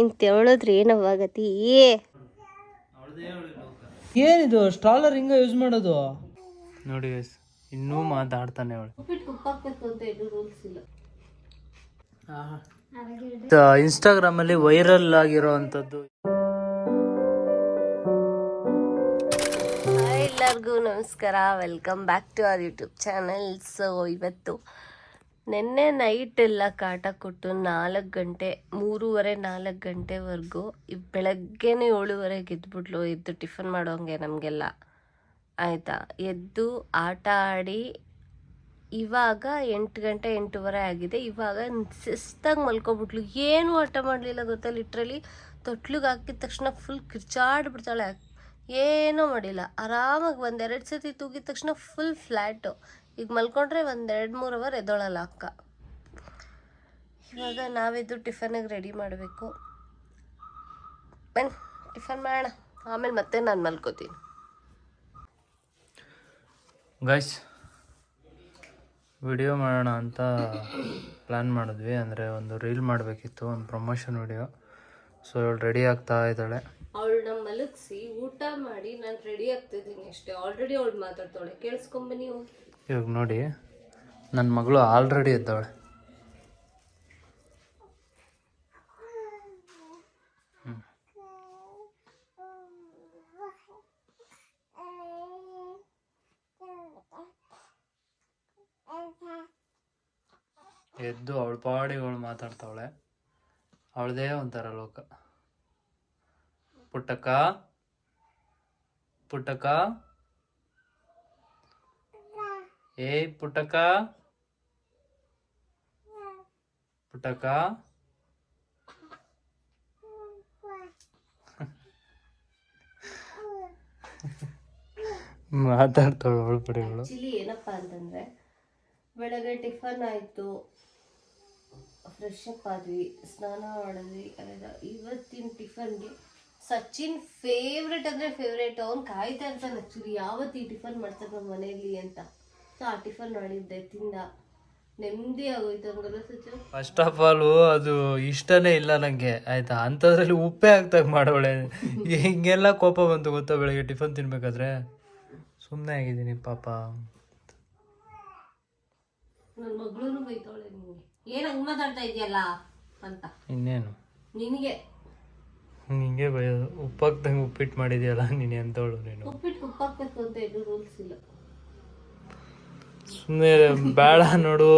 ಇನ್ನು ತೆವಳಿದ್ರೆ ಏನವಾಗತಿ ಏ ಏನಿದು ಸ್ಟ್ರಾಲರ್ ಹಿಂಗ ಯೂಸ್ ಮಾಡೋದು? ನೋಡಿ ಗೈಸ್ ಇನ್ನೂ ಮಾತಾಡ್ತಾನೆ ಅವಳು. ಇನ್ಸ್ಟಾಗ್ರಾಮ್ ಅಲ್ಲಿ ವೈರಲ್ ಆಗಿರೋ ಅಂಥದ್ದು. ಹಾಯ್ ಎಲ್ಲರಿಗೂ ನಮಸ್ಕಾರ. Welcome back to our YouTube channel so ಇವತ್ತು ನಿನ್ನೆ ನೈಟ್ ಎಲ್ಲ ಕಾಟ ಕೊಟ್ಟು ನಾಲ್ಕು ಗಂಟೆ, ಮೂರುವರೆ ನಾಲ್ಕು ಗಂಟೆವರೆಗೂ ಈ ಬೆಳಗ್ಗೆನೇ ಏಳುವರೆಗೆ ಎದ್ಬಿಟ್ಲು ಎದ್ದು ಟಿಫನ್ ಮಾಡೋಂಗೆ ನಮಗೆಲ್ಲ. ಆಯಿತಾ? ಎದ್ದು ಆಟ ಆಡಿ, ಇವಾಗ ಎಂಟು ಗಂಟೆ ಎಂಟೂವರೆ ಆಗಿದೆ. ಇವಾಗ ಶಿಸ್ತಾಗಿ ಮಲ್ಕೊಬಿಟ್ಲು. ಏನು ಆಟ ಮಾಡಲಿಲ್ಲ ಗೊತ್ತಾ? ಲಿಟ್ರಲಿ ತೊಟ್ಲಿಗೆ ಹಾಕಿದ ತಕ್ಷಣ ಫುಲ್ ಕಿರ್ಚಾಡ್ಬಿಡ್ತಾಳೆ. ಏನೂ ಮಾಡಿಲ್ಲ. ಆರಾಮಾಗಿ ಒಂದೆರಡು ಸತಿ ತೂಗಿದ ತಕ್ಷಣ ಫುಲ್ ಫ್ಲ್ಯಾಟು ಈಗ ಮಲ್ಕೊಂಡ್ರೆ ಒಂದೆರಡು ಮೂರು ಅವರ್ ಎದ್ದೊಳಲ್ಲ ಅಕ್ಕ. ಇವಾಗ ನಾವೆದ್ದು ಟಿಫನಿಗೆ ರೆಡಿ ಮಾಡಬೇಕು. ಬನ್ನಿ ಟಿಫನ್ ಮಾಡೋಣ. ಆಮೇಲೆ ಮತ್ತೆ ನಾನು ಮಲ್ಕೋತೀನಿ. ಗೈಸ್ ವಿಡಿಯೋ ಮಾಡೋಣ ಅಂತ ಪ್ಲ್ಯಾನ್ ಮಾಡಿದ್ವಿ. ಅಂದರೆ ಒಂದು ರೀಲ್ ಮಾಡಬೇಕಿತ್ತು ಒಂದು ಪ್ರಮೋಷನ್ ವಿಡಿಯೋ ಸೊ ಇವಳು ರೆಡಿ ಆಗ್ತಾ ಇದ್ದಾಳೆ. ಅವಳನ್ನ ಮಲಗಿಸಿ ಊಟ ಮಾಡಿ ನಾನು ರೆಡಿ ಆಗ್ತಿದ್ದೀನಿ ಅಷ್ಟೇ. ಆಲ್ರೆಡಿ ಅವಳು ಮಾತಾಡ್ತಾಳೆ. ಕೇಳಿಸ್ಕೊಂಬನ್ನಿ ಹೋಗಿ ಇವಾಗ ನೋಡಿ ನನ್ನ ಮಗಳು ಆಲ್ರೆಡಿ ಇದ್ದಾಳೆ. ಎದ್ದು ಅವಳ ಪಾಡಿಗಳು ಮಾತಾಡ್ತಾವಳೆ. ಅವಳದೇ ಒಂಥರ ಲೋಕ. ಪುಟ್ಟಕ್ಕ ಪುಟ್ಟಕ್ಕ. ಏಯ್ ಪುಟಕ ಪುಟಕ ಮಾತಾಡ್ತಾಳು ಅವಳ ಪಡಿಗಳು ಆ್ಯಕ್ಚುಲಿ ಏನಪ್ಪ ಅಂತಂದರೆ ಬೆಳಗ್ಗೆ ಟಿಫನ್ ಆಯ್ತು. ಫ್ರೆಶ್ ಅಪ್ ಆದ್ವಿ ಸ್ನಾನ ಮಾಡಿದ್ವಿ. ಇವತ್ತಿನ ಟಿಫನ್ಗೆ ಸಚಿನ್ ಫೇವ್ರೆಟ್ ಅಂದ್ರೆ ಫೇವ್ರೇಟ್ ಅವ್ನು ಕಾಯ್ತಾ ಇರ್ತಾನೆ ಆ್ಯಕ್ಚುಲಿ ಯಾವತ್ತು ಈ ಟಿಫನ್ ಮಾಡ್ತಾರೆ ನಮ್ಮ ಮನೆಯಲ್ಲಿ ಅಂತ. ಸೊ ಆ ಟಿಫನ್ ಮಾಡಿದ್ದೆ ತಿಂದ. ನೆಮ್ಮದಿ ಆಗೋಯ್ತು ಹಂಗಲ್ಲ ಸಚಿನ್ ಫಸ್ಟ್ ಆಫ್ ಆಲ್ ಅದು ಇಷ್ಟನೇ ಇಲ್ಲ ನಂಗೆ ಆಯ್ತಾ? ಅಂಥದ್ರಲ್ಲಿ ಉಪ್ಪೇ ಹಾಕ್ದಾಗ ಮಾಡೋಳೆ. ಹಿಂಗೆಲ್ಲ ಕೋಪ ಬಂತು ಗೊತ್ತಾ ಬೆಳಗ್ಗೆ ಟಿಫನ್ ತಿನ್ಬೇಕಾದ್ರೆ? ಸುಮ್ಮನೆ ಆಗಿದ್ದೀನಿ ಪಾಪ. ನನ್ನ ಮಗಳೂ ಬೈತಾಳೆ ನಿಮಗೆ ಏನು ಹಂಗೆ ಮಾತಾಡ್ತಾ ಇದೆಯಲ್ಲ ಅಂತ. ಇನ್ನೇನು? ನಿನಗೆ. ಹಿಂಗೆ ಬೈಯೋದು. ಉಪ್ಪಾಕ್ದಂಗೆ ಉಪ್ಪಿಟ್ಟು ಮಾಡಿದ್ಯಲ್ಲ ನೀನು ಎಂತವಳು ನೀನು. ಉಪ್ಪಿಟ್ಟು ಉಪ್ಪಾಕ್ಬೇಕು ಅಂತ ಏನು ರೂಲ್ಸ್ ಇಲ್ಲ. ಸುಮ್ಮನೆ ಬೇಡ ನೋಡು.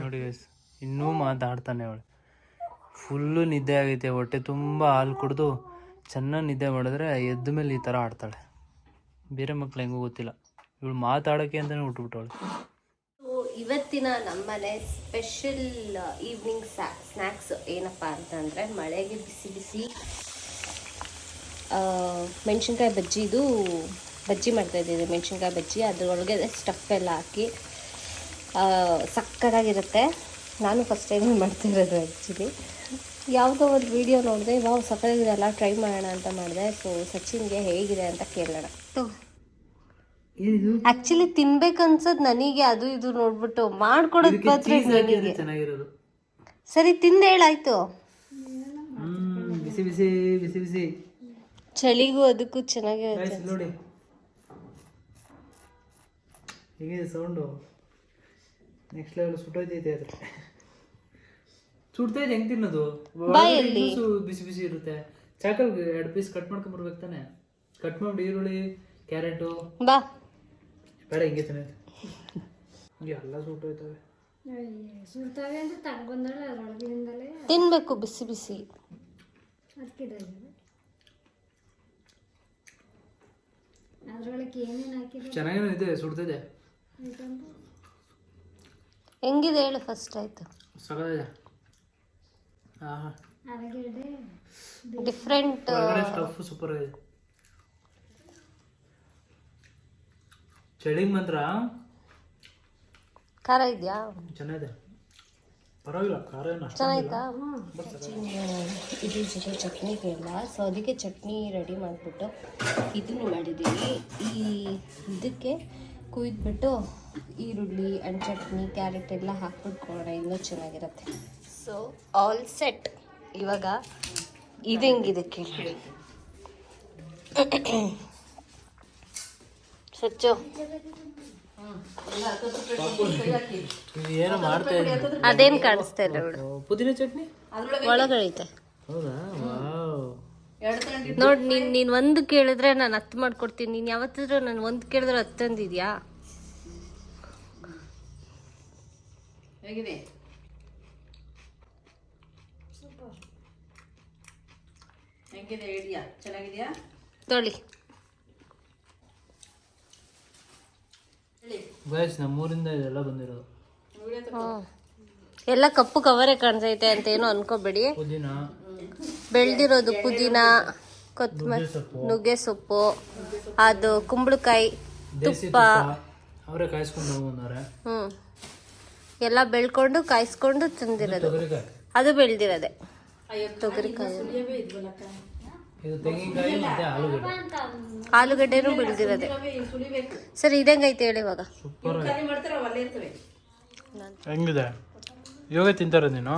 ನೋಡಿ ಇನ್ನೂ ಮಾತಾಡ್ತಾನೆ ಅವಳು. ಫುಲ್ಲು ನಿದ್ದೆ ಆಗೈತೆ ಹೊಟ್ಟೆ ತುಂಬ ಹಾಲು ಕುಡಿದು ಚೆನ್ನಾಗಿ ನಿದ್ದೆ ಮಾಡಿದ್ರೆ ಎದ್ದ ಮೇಲೆ ಈ ಥರ ಆಡ್ತಾಳೆ. ಬೇರೆ ಮಕ್ಳು ಹೆಂಗೂ ಗೊತ್ತಿಲ್ಲ. ಇವಳು ಮಾತಾಡೋಕ್ಕೆ ಅಂತಲೇ ಹುಟ್ಟುಬಿಟ್ಟವಳು ಸೊ ಇವತ್ತಿನ ನಮ್ಮನೆ ಸ್ಪೆಷಲ್ ಈವ್ನಿಂಗ್ ಸ್ನ್ಯಾಕ್ಸ್ ಏನಪ್ಪ ಅಂತಂದರೆ ಮಳೆಗೆ ಬಿಸಿ ಬಿಸಿ ಆ, ಮೆಣಸಿನ್ಕಾಯಿ ಬಜ್ಜಿದು ಬಜ್ಜಿ ಮಾಡ್ತಾ ಇದ್ದೀವಿ ಮೆಣಸಿನ್ಕಾಯಿ ಬಜ್ಜಿ. ಅದ್ರೊಳಗೆ ಸ್ಟಫ್ ಎಲ್ಲ ಹಾಕಿ ಸಕ್ಕತ್ತಾಗಿರುತ್ತೆ. ನಾನು ಫಸ್ಟ್ ಟೈಮ್ ಮಾಡ್ತಿರೋದು ಆ್ಯಕ್ಚುಲಿ ಯಾವುದೋ ಒಂದು ವಿಡಿಯೋ ನೋಡಿದೆ ವಾವ್ ಸಕ್ಕತ್ತಾಗಿದೆಲ್ಲ ಟ್ರೈ ಮಾಡೋಣ ಅಂತ ಮಾಡಿದೆ. ಸೊ ಸಚಿನ್ಗೆ ಹೇಗಿದೆ ಅಂತ ಕೇಳೋಣ. ಆಕ್ಚುಲಿ ತಿನ್ಬೇಕನ್ಸದ್ ನನಗೆ ಅದು ಇದು ನೋಡ್ಬಿಟ್ಟು ಮಾಡ್ಕೊಡೋದು ಮಾತ್ರ ನನಗೆ. ಸರಿ ತಿಂದು ಹೇಳಾಯ್ತು ಬಿಸಿ ಬಿಸಿ ಬಿಸಿ ಬಿಸಿ. ಚಳಿಗೂ ಅದಕ್ಕೂ ಚೆನ್ನಾಗಿರುತ್ತೆ. ನೋಡಿ. ಹೇಗಿದೆ ಸೌಂಡು ನೆಕ್ಸ್ಟ್ ಲೆವೆಲ್ ಸುಟ್ಟೋಯ್ತೈತೆ ಅದು. ಸುಡ್ತೈತೆ ಹೆಂಗ್ ತಿನ್ನೋದು? ಬಾಯಲ್ಲಿ. ಬಿಸಿ ಬಿಸಿ ಇರುತ್ತೆ. ಚಾಕಲ್ ಎರಡು ಪೀಸ್ ಕಟ್ ಮಾಡ್ಕೊಂಡ್ ಬರ್ಬೇಕು ತಾನೆ? ಕಟ್ ಮಾಡಿ ಈರುಳ್ಳಿ ಕ್ಯಾರೆಟು ಬಾ. ಬೇಡ ಹಿಂಗೆ ತಿನ್ನೋದು ಎಲ್ಲ ಸುಟ್ಟೋಯ್ತವೆ. ತಿನ್ಬೇಕು ಬಿಸಿ ಬಿಸಿ. ಚೆನ್ನಾಗೇನೋ ಇದೆ ಸುಡ್ತಿದೆ. ಹೆಂಗಿದೆ ಹೇಳು ಫಸ್ಟ್ ಆಯ್ತು. ಡಿಫ್ರೆಂಟ್ ಸೂಪರ್ ಆಗಿದೆ. ಚಳಿಗೆ ಮಾತ್ರ ಖಾರ ಇದೆಯಾ? ಚೆನ್ನಾಗಿದೆ. ಪರವಾಗಿಲ್ಲ ಖಾರ ಏನು ಚೆನ್ನಾಗಿತ್ತಾ ಚೆನ್ನಾಯ್ತಾ? ಇದು ಜೊತೆ ಚಟ್ನಿ ಕೇಳಲ್ಲ ಸೊ ಅದಕ್ಕೆ ಚಟ್ನಿ ರೆಡಿ ಮಾಡಿಬಿಟ್ಟು ಇದನ್ನು ಮಾಡಿದ್ದೀವಿ. ಈ ಇದಕ್ಕೆ ಕುಯ್ದುಬಿಟ್ಟು ಈರುಳ್ಳಿ ಅಂಡ್ ಚಟ್ನಿ ಕ್ಯಾರೆಟ್ ಎಲ್ಲ ಹಾಕ್ಬಿಟ್ಕೊಳ್ಳೋಣ ಇನ್ನೂ ಚೆನ್ನಾಗಿರುತ್ತೆ. ಸೊ ಆಲ್ ಸೆಟ್ ಇವಾಗ ಇದು ಹೆಂಗಿದೆ ಕೇಳಿ. ಸ್ವಚ್ಛ ಏನು ಮಾಡ್ತಾ ಇದ್ದೀನಿ. ಅದೇನ್ ಕಾಣಿಸ್ತಾ ಇಲ್ಲ ಬಿಡು ಪುದೀನ ಚಟ್ನಿ? ಒಳಗೈತೆ ಹೌದಾ? ನೋಡ್ ನೀನ್ ನೀನ್ ಒಂದು ಕೇಳಿದ್ರೆ ನಾನು ಹತ್ತು ಮಾಡ್ಕೊಡ್ತೀನಿ. ನೀನ್ ಯಾವತ್ತಿದ್ರು ನಾನು ಒಂದು ಕೇಳಿದ್ರೆ ಹತ್ತಂದಿದ್ಯಾ? ಹೇಗಿದೆ? ಹೆಂಗಿದೆ ಐಡಿಯಾ? ಚೆನ್ನಾಗಿದೆಯಾ? ತೊಳಿ. ಗೈಸ್ ನಮ್ಮೂರಿಂದ ಇದೆಲ್ಲ ಬಂದಿರೋದು. ಹ್ಮ್. ಎಲ್ಲ ಕಪ್ಪು ಕವರೇ ಕಾಣಿಸೈತೆ ಅಂತ ಏನು ಅನ್ಕೋಬೇಡಿ. ಪುದೀನ. ಬೆಳ್ದಿರೋದು ಪುದೀನ ಕೊತ್ತಂಬರಿ ನುಗ್ಗೆ ಸೊಪ್ಪು. ಅದು ಕುಂಬಳಕಾಯಿ ತುಪ್ಪ. ಹ್ಞೂ ಅವರೇ ಕಾಯಿಸ್ಕೊಂಡು ಹೋಗ್ಬಂದವ್ರೆ ಹ್ಮ್. ಎಲ್ಲ ಬೆಳ್ಕೊಂಡು ಕಾಯಿಸ್ಕೊಂಡು ತಂದಿರೋದು. ಅದು ಬೆಳ್ದಿರೋದೆ. ತೊಗರಿಕಾಯಿ. ಇದು ತೆಂಗಿನಕಾಯಿ ಮತ್ತೆ ಆಲೂಗಡ್ಡೆ. ಆಲೂಗಡ್ಡೆನೂ ಬೆಳ್ದಿರೋದೆ. ಸರಿ ಇದಂಗೈತೆ ಹೇಳಿ ಇವಾಗ. ಸೂಪರ್ ಮಾಡ್ತಾರೆ ಅಲ್ಲೇ ಇರ್ತವೆ? ಹೆಂಗಿದೆ? ಯೋಗ ತಿಂತಾರ ನೀನು?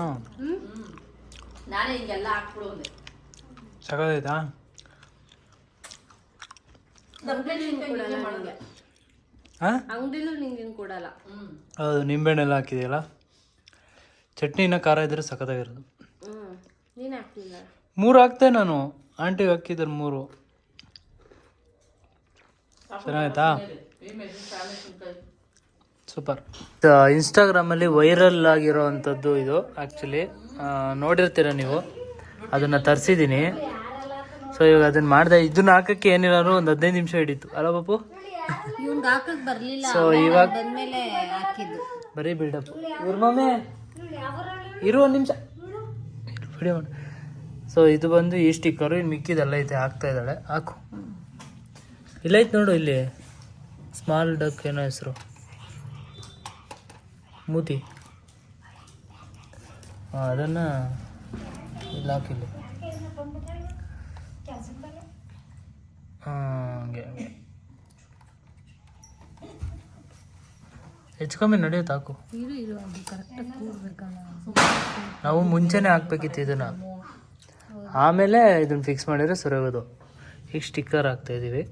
ನಾನೇ ಹಿಂಗೆಲ್ಲ ಹಾಕ್ಬಿಡು ಅಂದೆ. ಸಗದೈತಾ ಹಾಂ? ಅಂಗಡಿಲೂ ನಿಂಗೇನು ಕೊಡಲ್ಲ. ಹೌದು ನಿಂಬೆಹಣ್ಣೆಲ್ಲ ಹಾಕಿದೆಯಲ್ಲ? ಚಟ್ನಿನ ಖಾರ ಇದ್ರೆ ಸಖತ್ತಾಗಿರೋದು. ಹ್ಮ್. ನೀನ್ ಹಾಕ್ಲಿಲ್ಲ ಮೂರು ಹಾಕ್ತೆ ನಾನು. ಆಂಟಿಗೆ ಹಾಕಿದ್ರು ಮೂರು. ಚೆನ್ನಾಗಾಯ್ತಾ ಸೂಪರ್. ಇನ್ಸ್ಟಾಗ್ರಾಮಲ್ಲಿ ವೈರಲ್ ಆಗಿರೋ ಅಂಥದ್ದು ಇದು ಆ್ಯಕ್ಚುಲಿ ನೋಡಿರ್ತೀರ ನೀವು? ಅದನ್ನು ತರಿಸಿದ್ದೀನಿ ಸೊ ಇವಾಗ ಅದನ್ನು ಮಾಡಿದೆ ಇದನ್ನ ಹಾಕೋಕ್ಕೆ ಏನಿರೋರು ಒಂದು ಹದಿನೈದು ನಿಮಿಷ ಹಿಡಿತು. ಅಲ್ಲ ಬಾಪು? ಸೊ ಇವಾಗ ಬರೀ ಬಿಲ್ಡಪ್. ಇವ್ರ ಮಮ್ಮಿ ಇರು ಒಂದು ನಿಮಿಷ. ವಿಡಿಯೋ ಮಾಡಿ. ಸೊ ಇದು ಬಂದು ಈ ಸ್ಟಿಕ್ಕರು ಇನ್ನು ಮಿಕ್ಕಿದೆಲ್ಲ ಐತೆ ಹಾಕ್ತಾ ಇದ್ದಾಳೆ. ಹಾಕು. ಇಲ್ಲೈತೆ ನೋಡು ಇಲ್ಲಿ. ಸ್ಮಾಲ್ ಡಕ್ ಏನೋ ಹೆಸರು. ಮೂತಿ. ಅದನ್ನು ಇಲ್ಲಿ ಹಾಕಿಲ್ಲ ಹಾಂ ಹಂಗೆ ಹೆಚ್ಚು ಕಮ್ಮಿ ನಡೆಯುತ್ತೆ ಹಾಕು. ನಾವು ಮುಂಚೆನೇ ಹಾಕ್ಬೇಕಿತ್ತು ಇದನ್ನ. ಆಮೇಲೆ ಇದನ್ನ ಫಿಕ್ಸ್ ಮಾಡಿದ್ರೆ ಸರಿಯೋಗೋದು. ಈಗ ಸ್ಟಿಕ್ಕರ್ ಹಾಕ್ತಾ ಇದೀವಿ.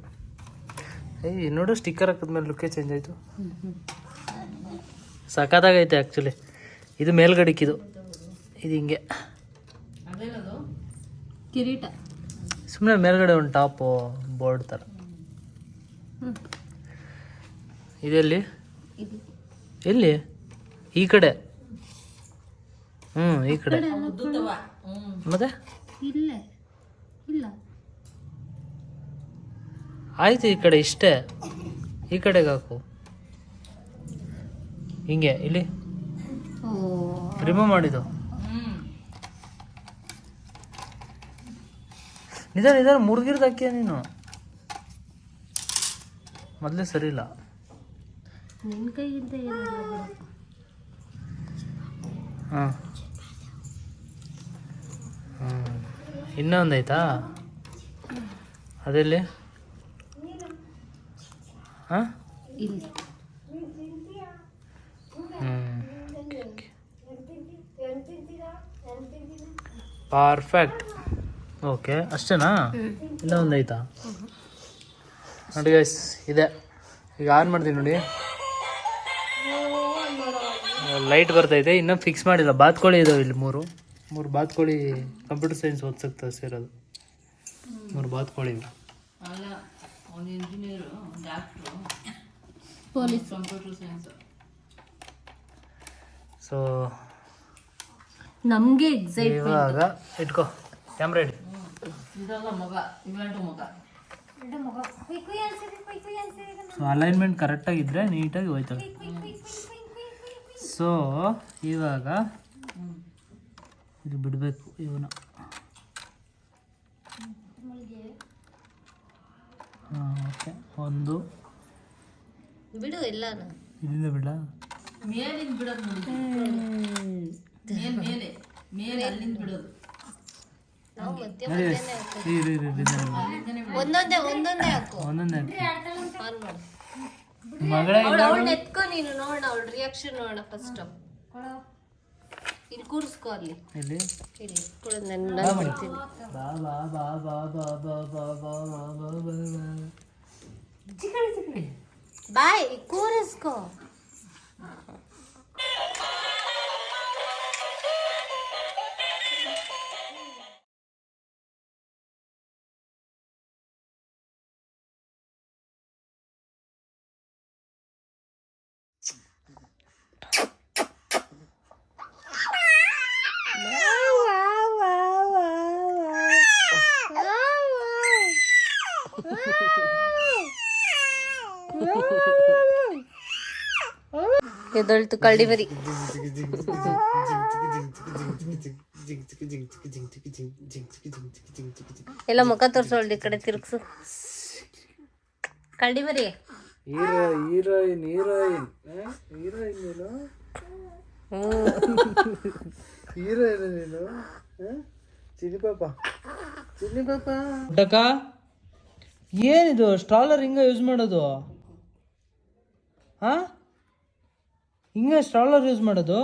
ಏಯ್ ನೋಡು ಸ್ಟಿಕ್ಕರ್ ಹಾಕಿದ್ಮೇಲೆ ಲುಕ್ಕೇ ಚೇಂಜ್ ಆಯಿತು. ಸಖತ್ತಾಗೈತೆ ಆ್ಯಕ್ಚುಲಿ ಇದು ಮೇಲ್ಗಡಿಕಿದು. ಇದು ಹಿಂಗೆ. ಕಿರೀಟ. ಸುಮ್ಮನೆ ಮೇಲ್ಗಡೆ ಒಂದು ಟಾಪು ಬೋರ್ಡ್ ಥರ. ಇದೆಲ್ಲಿ? ಇದು. ಎಲ್ಲಿ? ಈ ಕಡೆ. ಹ್ಞೂ ಈ ಕಡೆ. ಮತ್ತೆ? ಇಲ್ಲೇ. ಇಲ್ಲ. ಆಯ್ತು ಈ ಕಡೆ ಇಷ್ಟೇ. ಈ ಕಡೆಗೆ ಹಾಕು. ಹಿಂಗೆ ಇಲ್ಲಿ. ಓ. ರಿಮೂವ್ ಮಾಡಿದ್ದು. ನಿಧಾನ ನಿಧಾನ ಮುರುಗಿರ್ದು ಹಾಕಿಯ ನೀನು. ಮೊದಲೇ ಸರಿ ಇಲ್ಲ. ನಿನ್ ಕೈಗಿಂತ ಏನಿಲ್ಲ ಬಿಡಪ್ಪ ಹಾಂ. ಆಯ್ತಾ ಅದೆಲ್ಲಿ? ಹಾಂ? ಇಲ್ಲಿ. ಪರ್ಫೆಕ್ಟ್. ಓಕೆ ಅಷ್ಟೇನಾ? ಇಲ್ಲ ಒಂದು ಐತಾ? ನೋಡಿ ಗೈಸ್ ಇದೆ. ಈಗ ಆನ್ ಮಾಡ್ತೀನಿ ನೋಡಿ. ಲೈಟ್ ಬರ್ತೈತೆ ಇನ್ನೂ ಫಿಕ್ಸ್ ಮಾಡಿಲ್ಲ. ಬಾತ್ಕೋಳಿ ಇದಾವೆ ಇಲ್ಲಿ ಮೂರು. ಮೂರು ಬಾತ್ಕೋಳಿ ಕಂಪ್ಯೂಟರ್ ಸೈನ್ಸ್ ಓದ್ಸಕ್ಕೆ ಅದು ಮೂರು ಬಾತ್ಕೋಳಿ ಇವೆ. ಅಲ್ಲ ಒಂದು engineer doctor police computer science so ನಮಗೆ ಇವಾಗ ಇಟ್ಕೋ ಕ್ಯಾಮ್ರಾ ಇಡಿ ಇದಲ್ಲ ಮಗ ಇವೆಂಟು ಮಗ. ಸೊ ಅಲೈನ್ಮೆಂಟ್ ಕರೆಕ್ಟಾಗಿದ್ದರೆ ನೀಟಾಗಿ ಹೋಯ್ತವೆ ಸೊ ಇವಾಗ ಇದು ಬಿಡಬೇಕು ಇವನು. ಹಾಂ ಓಕೆ. ಒಂದು. ಬಿಡು ಎಲ್ಲಾನು. ಇಲ್ಲಿಂದ ಬಿಡ. ಮೇಲಿಂದ ಬಿಡೋದು ನೋಡಿ. ಮೇಲ್ ಮೇಲೆ. ಮೇಲೆ ಅಲ್ಲಿಂದ ಬಿಡೋದು. ಒಂದೊಂದೇ ಒಂದೊಂದೇ ಹಾಕು ಒಂದೊಂದೇ ಆನ್ ಮಾಡು ಮಗಳ ಅವಳು ಎತ್ಕೊ ನೀನು ನೋಡೋಣ ಅವಳ ರಿಯಾಕ್ಷನ್ ನೋಡೋಣ ಫಸ್ಟ್ ಇಲ್ಲಿ ಕೂರಿಸ್ಕೋ ಅಲ್ಲಿ ಇಲ್ಲಿ ಇಲ್ಲಿ ಕೂಡ ನನ್ನ ಮಾಡ್ತೀನಿ ಬಾಯ್ ಕೂರಿಸ್ಕೋ ಎದೊಳ್ತು ಕಳ್ಳಿ ಬರಿ. ಎಲ್ಲ ಮುಖ ತೋರ್ಸೋಳ್ಳಿ ಈ ಕಡೆ ತಿರುಗ್ಸು. ಕಳ್ಳಿ ಹೀರೋ ಹೀರೋಯಿನ್ ಹೀರೋಯಿನ್ ಹೀರೋಯಿನ್ ನೀನು ಹೀರೋಯಿನ್ ನೀನು ಚಿಲ್ಲಿ ಪಾಪ ಚಿಲ್ಲಿ ಪಾಪ ಏನಿದು? ಸ್ಟ್ರಾಲರ್ ಹಿಂಗ ಯೂಸ್ ಮಾಡೋದು? ಹಾ ಹಿಂಗೆ ಸ್ಟ್ರಾಲರ್ ಯೂಸ್ ಮಾಡೋದು?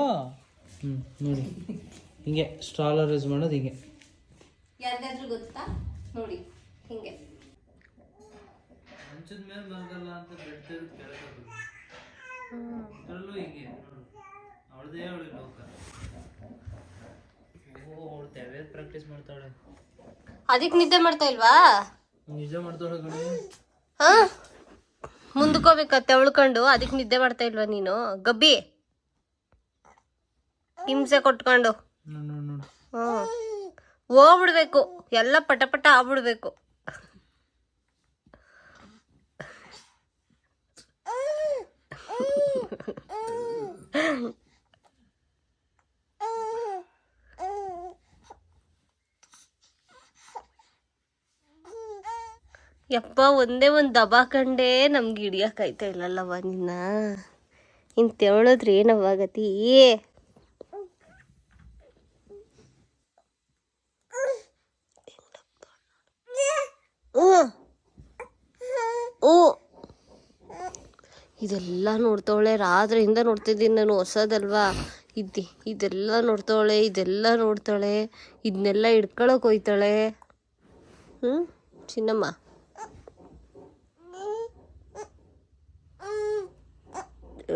ಹ್ಞೂ ನೋಡಿ. ಹಿಂಗೆ ಸ್ಟ್ರಾಲರ್ ಯೂಸ್ ಮಾಡೋದು ಹಿಂಗೆ. ಯಾರಿಗಾದ್ರೂ ಗೊತ್ತಾ? ನೋಡಿ ಹಿಂಗೆ. ಮಂಚದ ಮೇಲೆ ಮಲಗಲ್ಲ ಅಂತ ಬೆಡ್ ಅಲ್ಲೂ ಹಿಂಗೆ ಅವಳದೇ ಅವಳು ಲೋಕ. ಓ ಅವಳು ತೆವೆ ಪ್ರಾಕ್ಟೀಸ್ ಮಾಡ್ತಾಳೆ. ಅದಕ್ಕೆ ನಿದ್ದೆ ಮಾಡ್ತಾ ಇಲ್ವಾ? ನಿದ್ದೆ ಮಾಡ್ತಾಳೆ ಕಣೆ. ಹಾ? ಮುಂದಕ್ಕೋಬೇಕತ್ತೆ ಉಳ್ಕೊಂಡು ಅದಕ್ಕೆ ನಿದ್ದೆ ಮಾಡ್ತಾ ಇಲ್ವಾ ನೀನು? ಗಬ್ಬಿ. ಹಿಂಸೆ ಕೊಟ್ಕೊಂಡು. ಹ್ಞೂ ಹೋಗ್ಬಿಡ್ಬೇಕು. ಎಲ್ಲ ಪಟ ಪಟ ಆಗ್ಬಿಡ್ಬೇಕು. ಯಪ್ಪ, ಒಂದೇ ಒಂದು ದಬಾಕಂಡೆ ನಮ್ಗೆ ಹಿಡಿಯೋಕಾಯ್ತಾ ಇಲ್ಲಲ್ಲವ್ವ ನಿನ್ನ? ಇನ್ನು ತೆವಳಿದ್ರೆ ಏನವಾಗತಿ ಗತಿ ಓ ಇದೆಲ್ಲ ನೋಡ್ತಾವಳೆ, ರಾತ್ರಿಯಿಂದ ನೋಡ್ತಿದ್ದೀನಿ ನಾನು, ಹೊಸದಲ್ವಾ? ಇದ್ದಿ ಇದೆಲ್ಲ ನೋಡ್ತಾವಳೆ, ಇದೆಲ್ಲ ನೋಡ್ತಾಳೆ ಇದನ್ನೆಲ್ಲ ಹಿಡ್ಕೊಳಕ್ ಹೋಯ್ತಾಳೆ. ಹ್ಞೂ ಚಿನ್ನಮ್ಮ?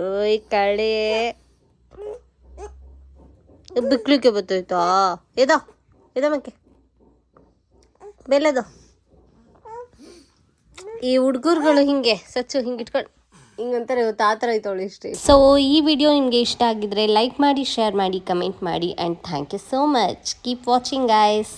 ಓಯ್ ಕಳೆ ಬಿಕ್ಲಿಕ್ಕೆ ಬತ್ತೋಯ್ತಾ? ಎದೋ, ಎದ ಮಕ್ಕೆ ಬೆಲ್ಲದ. ಈ ಹುಡುಗರುಗಳು ಹಿಂಗೆ, ಸಚ್ಚು, ಹಿಂಗೆ ಇಟ್ಕೊಂಡು ಹಿಂಗಂತಾರೆ ಇವತ್ತು ಆ ಥರ ಐತವಳು ಇಷ್ಟೇ. ಸೊ ಈ ವಿಡಿಯೋ ನಿಮಗೆ ಇಷ್ಟ ಆಗಿದ್ರೆ ಲೈಕ್ ಮಾಡಿ ಶೇರ್ ಮಾಡಿ ಕಮೆಂಟ್ ಮಾಡಿ and thank you so much keep watching guys